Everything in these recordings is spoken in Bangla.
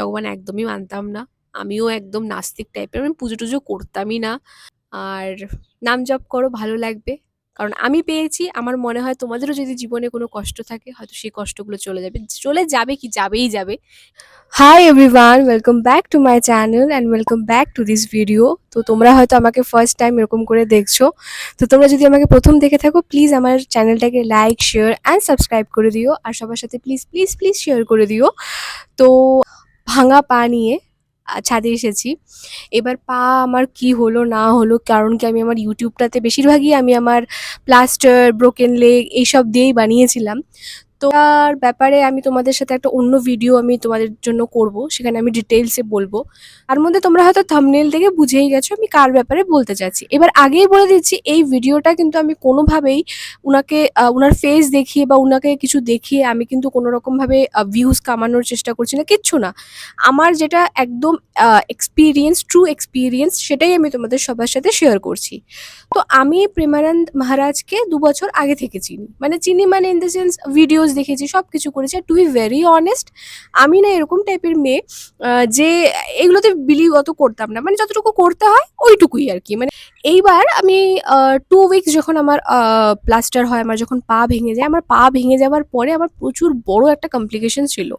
ভগবান একদমই মানতাম না। আমিও একদম নাস্তিক টাইপের আমি পুজো টুজো করতামই না। আর নাম জপ করো, ভালো লাগবে। কারণ আমি পেয়েছি, আমার মনে হয় তোমাদেরও যদি জীবনে কোনো কষ্ট থাকে, হয়তো সেই কষ্টগুলো চলে যাবে। চলে যাবে কি যাবেই যাবে। Hi everyone welcome back to my channel and welcome back to this video তো তোমরা হয়তো আমাকে ফার্স্ট টাইম এরকম করে দেখছ। তো তোমরা যদি আমাকে প্রথম দেখে থাকো প্লিজ আমার চ্যানেলটাকে লাইক শেয়ার অ্যান্ড সাবস্ক্রাইব করে দিও। আর সবার সাথে প্লিজ প্লিজ প্লিজ শেয়ার করে দিও। তো ভাঙা পা নিয়ে ছাদে এসেছি। এবার পা আমার কি হলো, না হলো, কারণ কি আমি আমার ইউটিউবটাতে বেশিরভাগই আমি আমার প্লাস্টার ব্রোকেন লেগ এইসব দিয়েই বানিয়েছিলাম। তো তার ব্যাপারে আমি তোমাদের সাথে একটা অন্য ভিডিও আমি তোমাদের জন্য করব, সেখানে আমি ডিটেলসে বলব। তার মধ্যে তোমরা হয়তো থামনেল থেকে বুঝেই গেছো আমি কার ব্যাপারে বলতে চাচ্ছি। এবার আগেই বলে দিচ্ছি, এই ভিডিওটা কিন্তু আমি কোনোভাবেই উনাকে উনার ফেস দেখিয়ে বা উনাকে কিছু দেখিয়ে আমি কিন্তু কোনো রকমভাবে ভিউজ কামানোর চেষ্টা করছি না, কিচ্ছু না। আমার যেটা একদম এক্সপিরিয়েন্স ট্রু এক্সপিরিয়েন্স সেটাই আমি তোমাদের সবার সাথে শেয়ার করছি। তো আমি প্রেমানন্দ মহারাজকে দু বছর আগে থেকে চিনি। মানে চিনি মানে ইন দ্য সেন্স ভিডিওস দেখেছি সব কিছু করেছি। টু বি ভেরি অনেস্ট আমি না এরকম টাইপের মেয়ে যে এগুলোতে বিলিভ অত করতাম না। মানে যতটুকু করতে হয়, ওইটুকুই আর কি। মানে এইবার আমি টু উইকস যখন আমার প্লাস্টার হয়, আমার যখন পা ভেঙে যায়, আমার পা ভেঙে যাওয়ার পরে আমার প্রচুর বড় একটা কমপ্লিকেশন ছিল।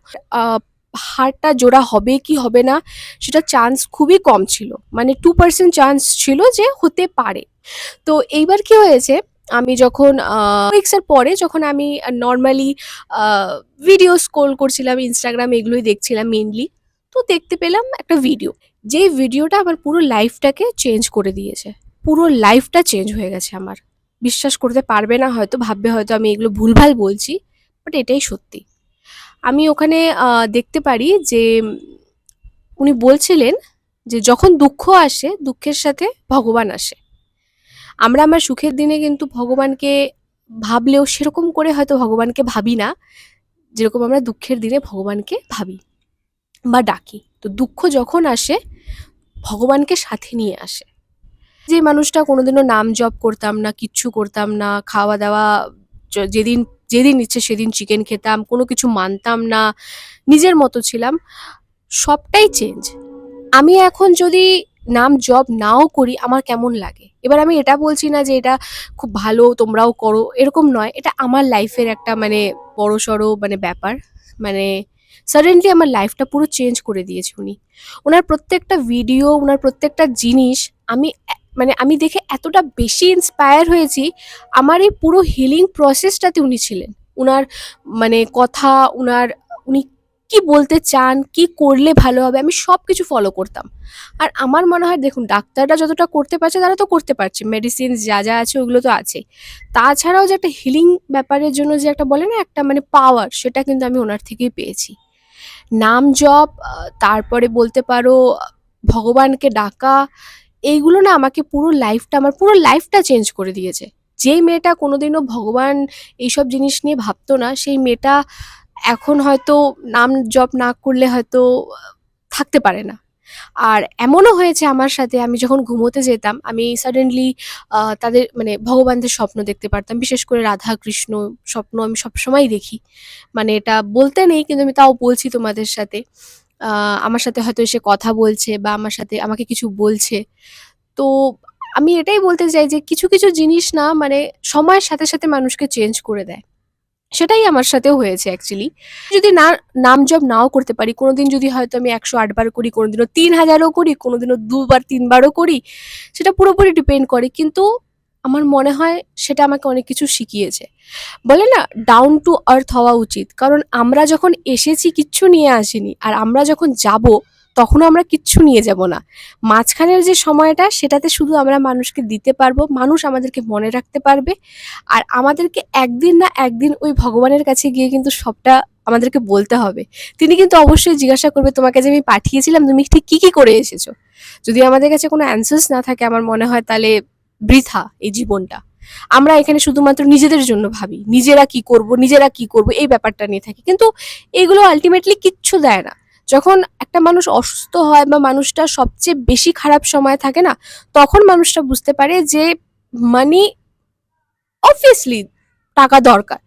হাড়টা জোড়া হবে কি হবে না, সেটা চান্স খুবই কম ছিল। মানে টু পার্সেন্ট চান্স ছিল যে হতে পারে। তো এইবার কি হয়েছে আমি যখন উইক্সের পরে যখন আমি নর্মালি ভিডিও স্ক্রোল করছিলাম ইনস্টাগ্রাম এগুলোই দেখছিলাম মেনলি তো দেখতে পেলাম একটা ভিডিও যে ভিডিওটা আমার পুরো লাইফটাকে চেঞ্জ করে দিয়েছে। পুরো লাইফটা চেঞ্জ হয়ে গেছে আমার। বিশ্বাস করতে পারবে না, হয়তো ভাববে হয়তো আমি এগুলো ভুলভাল বলছি বাট এটাই সত্যি। আমি ওখানে দেখতে পারি যে, উনি বলছিলেন যে যখন দুঃখ আসে, দুঃখের সাথে ভগবান আসে। আমরা আমার সুখের দিনে কিন্তু ভগবানকে ভাবলেও সেরকম করে হয়তো ভগবানকে ভাবি না। যেরকম আমরা দুঃখের দিনে ভগবানকে ভাবি বা ডাকি। তো দুঃখ যখন আসে, ভগবানকে সাথে নিয়ে আসে। যে মানুষটা কোনোদিনও নাম জপ করতাম না, কিচ্ছু করতাম না খাওয়া দাওয়া যেদিন যেদিন ইচ্ছে সেদিন চিকেন খেতাম, কোনো কিছু মানতাম না, নিজের মতো ছিলাম, সবটাই চেঞ্জ আমি এখন যদি নাম জব নাও করি, আমার কেমন লাগে? এবার আমি এটা বলছি না যে এটা খুব ভালো, তোমরাও করো, এরকম নয়। এটা আমার লাইফের একটা মানে বড় সড়ো মানে ব্যাপার। মানে সাডেনলি আমার লাইফটা পুরো চেঞ্জ করে দিয়েছে উনি। ওনার প্রত্যেকটা ভিডিও ওনার প্রত্যেকটা জিনিস আমি মানে আমি দেখে এতটা বেশি ইন্সপায়ার হয়েছি, আমার এই পুরো হিলিং প্রসেসটাতে উনি ছিলেন। উনার মানে কথা, উনার, উনি কি বলতে চান, কি করলে ভালো হবে, আমি সব কিছু ফলো করতাম। আর আমার মনে হয়, দেখুন, ডাক্তাররা যতটা করতে পারছে, তারা তো করতে পারছে। মেডিসিন যা যা আছে, ওগুলো তো আছে। তাছাড়াও যে একটা হিলিং ব্যাপারের জন্য যে একটা বলে না, একটা মানে পাওয়ার সেটা কিন্তু আমি ওনার থেকেই পেয়েছি। নাম জপ, তারপরে বলতে পারো, ভগবানকে ডাকা, এইগুলো না আমাকে পুরো লাইফটা আমার পুরো লাইফটা চেঞ্জ করে দিয়েছে। যেই মেয়েটা কোনোদিনও ভগবান এইসব জিনিস নিয়ে ভাবতো না, সেই মেয়েটা এখন হয়তো নাম জপ না করলে হয়তো থাকতে পারে না। আর এমনও হয়েছে আমার সাথে, আমি যখন ঘুমোতে যেতাম, আমি সাডেনলি তাদের মানে ভগবানদের স্বপ্ন দেখতে পারতাম। বিশেষ করে রাধা, কৃষ্ণ স্বপ্ন আমি সবসময় দেখি। মানে এটা বলতে নেই, কিন্তু আমি তাও বলছি তোমাদের সাথে। আমার সাথে হয়তো এসে কথা বলছে বা আমার সাথে আমাকে কিছু বলছে। তো আমি এটাই বলতে চাই যে কিছু কিছু জিনিস না মানে সময়ের সাথে সাথে মানুষকে চেঞ্জ করে দেয়। সেটাই আমার সাথেও হয়েছে অ্যাকচুয়ালি যদি না, নাম জপ নাও করতে পারি, কোনোদিন যদি হয়তো আমি একশো আটবার করি, কোনোদিনও তিন হাজারও করি, কোনোদিনও দুবার, তিনবারও করি, সেটা পুরোপুরি ডিপেন্ড করে। কিন্তু আমার মনে হয় সেটা আমাকে অনেক কিছু শিখিয়েছে। বলে না ডাউন টু আর্থ হওয়া উচিত। কারণ আমরা যখন এসেছি, কিচ্ছু নিয়ে আসিনি। আর আমরা যখন যাব তখনও আমরা কিচ্ছু নিয়ে যাব না। মাঝখানের যে সময়টা, সেটাতে শুধু আমরা মানুষকে দিতে পারব, মানুষ আমাদেরকে মনে রাখতে পারবে। আর আমাদেরকে একদিন না একদিন ওই ভগবানের কাছে গিয়ে কিন্তু সবটা আমাদেরকে বলতে হবে। তিনি কিন্তু অবশ্যই জিজ্ঞাসা করবে, তোমাকে যে আমি পাঠিয়েছিলাম, তুমি ঠিক কি কি করে এসেছ? যদি আমাদের কাছে কোনো অ্যান্সার্স না থাকে, আমার মনে হয় তাহলে বৃথা এই জীবনটা। আমরা এখানে শুধুমাত্র নিজেদের জন্য ভাবি, নিজেরা কি করব, নিজেরা কি করব, এই ব্যাপারটা নিয়ে থাকি। কিন্তু এগুলো আলটিমেটলি কিচ্ছু দেয় না। যখন একটা মানুষ অসুস্থ হয় বা মানুষটা সবচেয়ে বেশি খারাপ সময় থাকে না, তখন মানুষটা বুঝতে পারে যে মানি অবভিয়াসলি টাকা দরকার।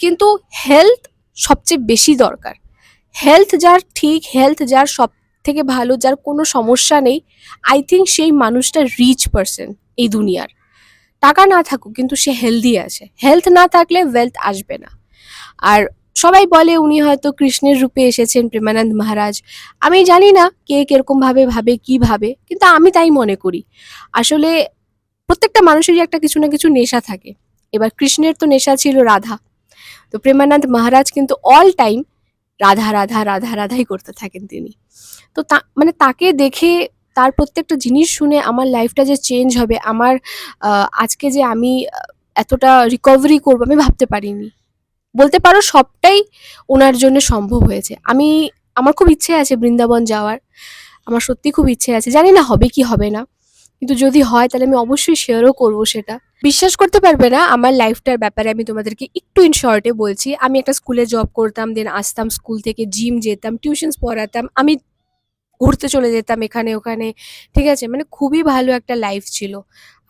কিন্তু হেলথ সবচেয়ে বেশি দরকার। হেলথ যার ঠিক হেলথ যার সব থেকে ভালো, যার কোনো সমস্যা নেই আই থিঙ্ক সেই মানুষটা রিচ পারসন এই দুনিয়ার। টাকা না থাকুক, কিন্তু সে হেলদি আছে। হেলথ না থাকলে ওয়েলথ আসবে না। আর সবাই বলে উনি হয়তো কৃষ্ণের রূপে এসেছেন প্রেমানন্দ মহারাজ। আমি জানি না কে কীরকম ভাবে ভাবে, কি ভাবে, কিন্তু আমি তাই মনে করি। আসলে প্রত্যেকটা মানুষেরই একটা কিছু না কিছু নেশা থাকে। এবার কৃষ্ণের তো নেশা ছিল রাধা। তো প্রেমানন্দ মহারাজ কিন্তু অল টাইম রাধা রাধা রাধা, রাধাই করতে থাকেন তিনি। তো তা মানে তাকে দেখে তার প্রত্যেকটা জিনিস শুনে আমার লাইফটা যে চেঞ্জ হবে, আমার আজকে যে আমি এতটা রিকভারি করব, আমি ভাবতে পারিনি। বলতে পারো সবটাই ওনার জন্য সম্ভব হয়েছে। আমি, আমার খুব ইচ্ছে আছে বৃন্দাবন যাওয়ার। আমার সত্যি খুব ইচ্ছে আছে। জানি না হবে কি হবে না। কিন্তু যদি হয়, তাহলে আমি অবশ্যই শেয়ারও করব সেটা। বিশ্বাস করতে পারবে না আমার লাইফটার ব্যাপারে আমি তোমাদেরকে একটু ইন শর্টে বলছি। আমি একটা স্কুলে জব করতাম দেন আসতাম স্কুল থেকে জিম যেতাম টিউশনস পড়াতাম। আমি ঘুরতে চলে যেতাম এখানে ওখানে, ঠিক আছে? মানে খুবই ভালো একটা লাইফ ছিল।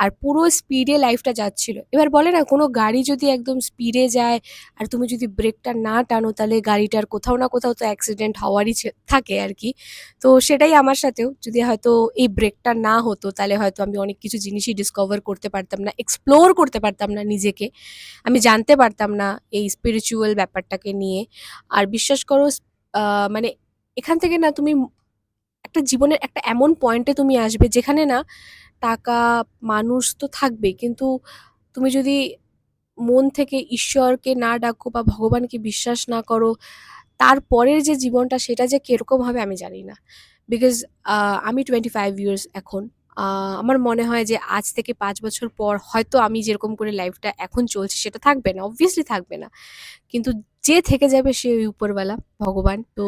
আর পুরো স্পিডে লাইফটা যাচ্ছিল। এবার বলে না, কোনো গাড়ি যদি একদম স্পিডে যায় আর তুমি যদি ব্রেকটা না টানো, তাহলে গাড়িটার কোথাও না কোথাও তো অ্যাক্সিডেন্ট হওয়ারই থাকে আর কি। তো সেটাই আমার সাথেও। যদি হয়তো এই ব্রেকটা না হতো, তাহলে হয়তো আমি অনেক কিছু জিনিসই ডিসকভার করতে পারতাম না এক্সপ্লোর করতে পারতাম না নিজেকে। আমি জানতে পারতাম না এই স্পিরিচুয়াল ব্যাপারটাকে নিয়ে। আর বিশ্বাস করো মানে এখান থেকে না তুমি একটা জীবনের একটা এমন পয়েন্টে তুমি আসবে যেখানে না টাকা, মানুষ তো থাকবে। কিন্তু তুমি যদি মন থেকে ঈশ্বরকে না ডাকো বা ভগবানকে বিশ্বাস না করো, তারপরের যে জীবনটা সেটা যে কীরকম হবে আমি জানি না। বিকজ আমি টোয়েন্টি ফাইভ ইয়ার্স এখন আমার মনে হয় যে আজ থেকে পাঁচ বছর পর হয়তো আমি যেরকম করে লাইফটা এখন চলছে সেটা থাকবে না অবভিয়াসলি থাকবে না। কিন্তু যে থেকে যাবে সে ওই উপরওয়ালা, ভগবান। তো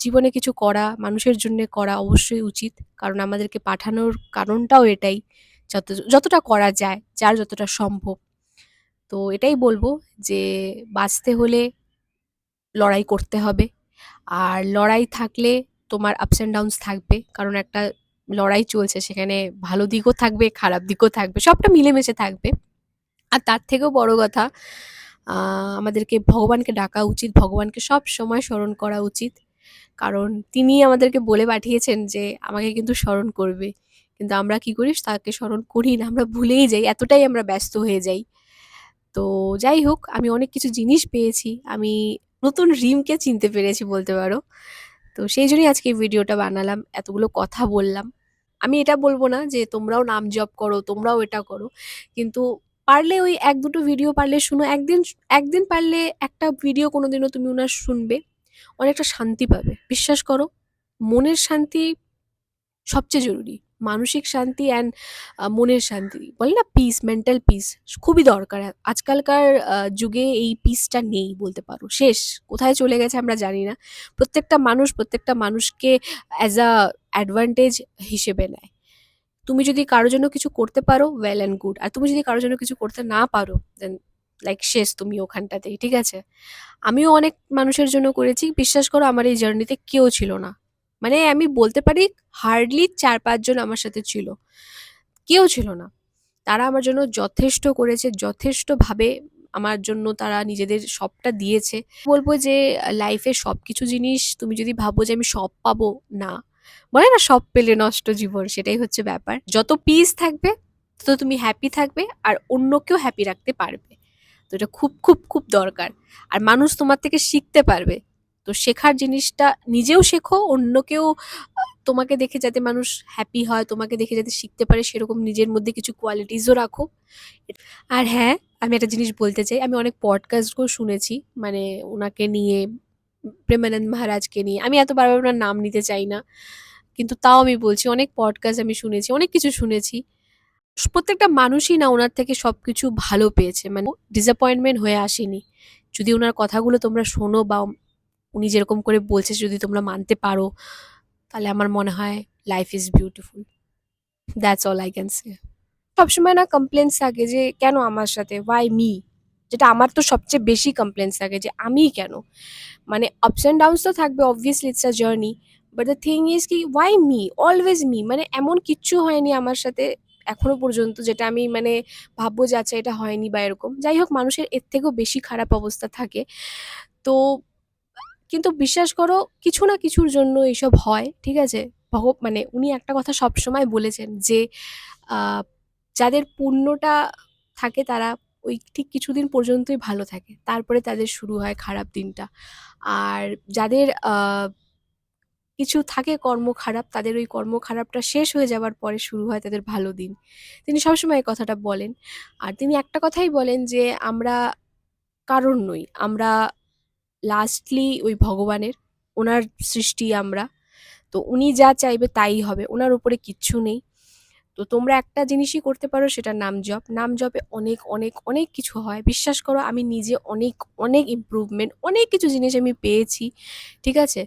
জীবনে কিছু করা, মানুষের জন্য করা অবশ্যই উচিত। কারণ আমাদেরকে পাঠানোর কারণটাও এটাই, যত, যতটা করা যায়, যার যতটা সম্ভব। তো এটাই বলব যে, বাঁচতে হলে লড়াই করতে হবে। আর লড়াই থাকলে তোমার আপস অ্যান্ড ডাউনস থাকবে। কারণ একটা লড়াই চলছে, সেখানে ভালো দিকও থাকবে, খারাপ দিকও থাকবে, সবটা মিলেমিশে থাকবে। আর তার থেকেও বড় কথা আমাদেরকে ভগবানকে ডাকা উচিত, ভগবানকে সব সময় স্মরণ করা উচিত। কারণ তিনি আমাদেরকে বলে পাঠিয়েছেন যে, আমাকে কিন্তু স্মরণ করবে। কিন্তু আমরা কি করি? তাকে স্মরণ করি না। আমরা ভুলেই যাই, এতটাই আমরা ব্যস্ত হয়ে যাই। তো যাই হোক, আমি অনেক কিছু জিনিস পেয়েছি। আমি নতুন রিমকে চিনতে পেরেছি বলতে পারো। তো সেই জন্যই আজকে ভিডিওটা বানালাম, এতগুলো কথা বললাম। আমি এটা বলব না যে, তোমরাও নাম জপ করো, তোমরাও এটা করো। কিন্তু পারলে ওই এক দুটো ভিডিও পারলে শুনো। একদিন একদিন পারলে একটা ভিডিও কোনোদিনও তুমি ওনার শুনবে। অনেকটা শান্তি পাবে। বিশ্বাস করো, মনের শান্তি সবচেয়ে জরুরি। মানসিক শান্তি অ্যান্ড মনের শান্তি। বলে না পিস মেন্টাল পিস খুবই দরকার। আজকালকার যুগে এই পিসটা নেই বলতে পারো। শেষ। কোথায় চলে গেছে আমরা জানি না। প্রত্যেকটা মানুষ প্রত্যেকটা মানুষকে অ্যাজ আ অ্যাডভান্টেজ হিসেবে নেয়। তুমি যদি কারোর জন্য কিছু করতে পারো ওয়েল অ্যান্ড গুড আর তুমি যদি কারোর জন্য কিছু করতে না পারো দেন লাইক শেষ তুমি ওখানটাতেই, ঠিক আছে? আমিও অনেক মানুষের জন্য করেছি। বিশ্বাস করো, আমার এই জার্নিতে কেউ ছিল না। মানে আমি বলতে পারি হার্ডলি চার পাঁচজন আমার সাথে ছিল। কেউ ছিল না। তারা আমার জন্য যথেষ্ট করেছে, যথেষ্টভাবে আমার জন্য তারা নিজেদের সবটা দিয়েছে। বলব যে লাইফে সব কিছু জিনিস, তুমি যদি ভাবো যে আমি সব পাবো, না। বলে না, সব পেলে নষ্ট জীবন, সেটাই হচ্ছে ব্যাপার। যত পিস থাকবে, তত তুমি হ্যাপি থাকবে, আর অন্যকেও হ্যাপি রাখতে পারবে। তো এটা খুব খুব খুব দরকার। আর মানুষ তোমার থেকে শিখতে পারবে। তো শেখার জিনিসটা নিজেও শেখো অন্যকেও তোমাকে দেখে যাতে মানুষ হ্যাপি হয়, তোমাকে দেখে যাতে শিখতে পারে, সেরকম নিজের মধ্যে কিছু কোয়ালিটিসও রাখো। আর হ্যাঁ আমি একটা জিনিস বলতে চাই, আমি অনেক পডকাস্টও শুনেছি মানে ওনাকে নিয়ে, প্রেমানন্দ মহারাজকে নিয়ে। আমি এত বারবার ওনার নাম নিতে চাই না, কিন্তু তাও আমি বলছি, অনেক পডকাস্ট আমি শুনেছি, অনেক কিছু শুনেছি। প্রত্যেকটা মানুষই না ওনার থেকে সবকিছু ভালো পেয়েছে। মানে ডিসঅ্যাপয়েন্টমেন্ট হয়ে আসেনি। যদি ওনার কথাগুলো তোমরা শোনো বা উনি যেরকম করে বলছে যদি তোমরা মানতে পারো, তাহলে আমার মনে হয় life is beautiful that's all I can say সবসময় না কমপ্লেন্স থাকে যে, কেন আমার সাথে? ওয়াই মি যেটা আমার তো সবচেয়ে বেশি কমপ্লেন্স থাকে যে, আমি কেন? মানে আপস অ্যান্ড ডাউনস তো থাকবে obviously it's a journey but the thing is কি ওয়াই মি অলওয়েজ মি মানে এমন কিচ্ছু হয়নি আমার সাথে। এখনও পর্যন্ত যেটা আমি মানে ভাববো যে আচ্ছা এটা হয়নি বা এরকম। যাই হোক মানুষের এর থেকেও বেশি খারাপ অবস্থা থাকে। তো, কিন্তু বিশ্বাস করো, কিছু না কিছুর জন্য এইসব হয়, ঠিক আছে? ভগ মানে উনি একটা কথা সবসময় বলেছেন যে যাদের পুণ্যটা থাকে তারা ওই ঠিক কিছুদিন পর্যন্তই ভালো থাকে। তারপরে তাদের শুরু হয় খারাপ দিনটা। আর যাদের কিছু থাকে কর্ম খারাপ তাদের ওই কর্ম খারাপটা শেষ হয়ে যাওয়ার পরে শুরু হয় তাদের ভালো দিন। তিনি সবসময় এই কথাটা বলেন। আর তিনি একটা কথাই বলেন যে, আমরা কারণ নই, আমরা লাস্টলি ওই ভগবানের, ওনার সৃষ্টি আমরা। তো উনি যা চাইবে তাই হবে, ওনার উপরে কিচ্ছু নেই। তো তোমরা একটা জিনিসই করতে পারো, সেটা নাম জপ। নাম জপে অনেক অনেক অনেক কিছু হয়। বিশ্বাস করো, আমি নিজে অনেক অনেক ইমপ্রুভমেন্ট অনেক কিছু জিনিস আমি পেয়েছি। ঠিক আছে?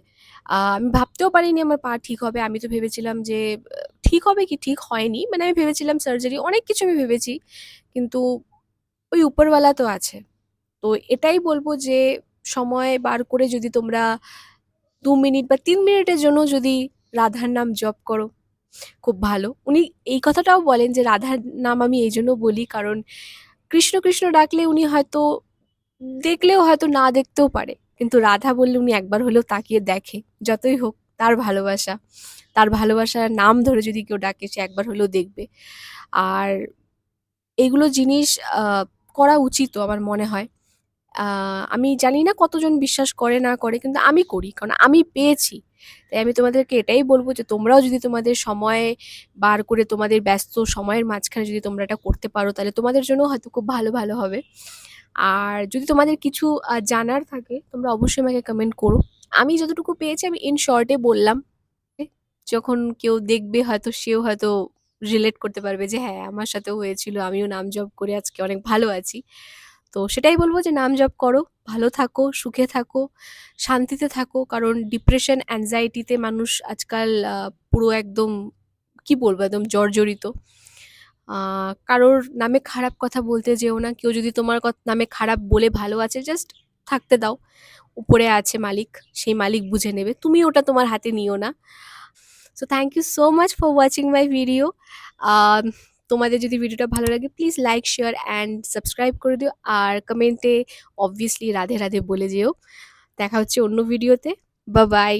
আমি ভাবতেও পারিনি আমার পা ঠিক হবে। আমি তো ভেবেছিলাম যে, ঠিক হবে কি ঠিক হয়নি। মানে আমি ভেবেছিলাম সার্জারি অনেক কিছু আমি ভেবেছি। কিন্তু ওই উপরওয়ালা তো আছে। তো এটাই বলব যে, সময় বার করে যদি তোমরা দু মিনিট বা তিন মিনিটের জন্য যদি রাধার নাম জপ করো, খুব ভালো। উনি এই কথাটাও বলেন যে, রাধার নাম আমি এই জন্য বলি কারণ কৃষ্ণ কৃষ্ণ ডাকলে উনি হয়তো দেখলেও হয়তো না দেখতেও পারে। কিন্তু রাধা বললে উনি একবার হলেও তাকিয়ে দেখে, যতই হোক, তার ভালোবাসা। তার ভালোবাসার নাম ধরে যদি কেউ ডাকে, সে একবার হলেও দেখবে। আর এগুলো জিনিস করা উচিতও আমার মনে হয়। আমি জানি না কতজন বিশ্বাস করে, না করে, কিন্তু আমি করি, কারণ আমি পেয়েছি। তাই আমি তোমাদেরকে এটাই বলব যে, তোমরাও যদি তোমাদের সময় বার করে, তোমাদের ব্যস্ত সময়ের মাঝখানে যদি তোমরা এটা করতে পারো, তাহলে তোমাদের জন্য হয়তো খুব ভালো ভালো হবে। আর যদি তোমাদের কিছু জানার থাকে, তোমরা অবশ্যই আমাকে কমেন্ট করো। আমি যতটুকু পেয়েছি, আমি ইন শর্টে বললাম। যখন কেউ দেখবে, হয়তো সেও হয়তো রিলেট করতে পারবে যে হ্যাঁ আমার সাথেও হয়েছিল, আমিও নাম জপ করে আজকে অনেক ভালো আছি। তো সেটাই বলব যে, নাম জপ করো, ভালো থাকো, সুখে থাকো, শান্তিতে থাকো, কারণ ডিপ্রেশন অ্যাংজাইটিতে মানুষ আজকাল পুরো একদম, কি বলব, একদম জর্জরিত। কারোর নামে খারাপ কথা বলতে যেও না। কেউ যদি তোমার নামে খারাপ বলে ভালো আছে জাস্ট থাকতে দাও। উপরে আছে মালিক, সেই মালিক বুঝে নেবে। তুমি ওটা তোমার হাতে নিও না। So thank you so much for watching my video তোমাদের যদি ভিডিওটা ভালো লাগে please like share and subscribe করে দিও। আর কমেন্টে অবভিয়াসলি রাধে রাধে বলে যেও। দেখা হচ্ছে অন্য ভিডিওতে বা বাই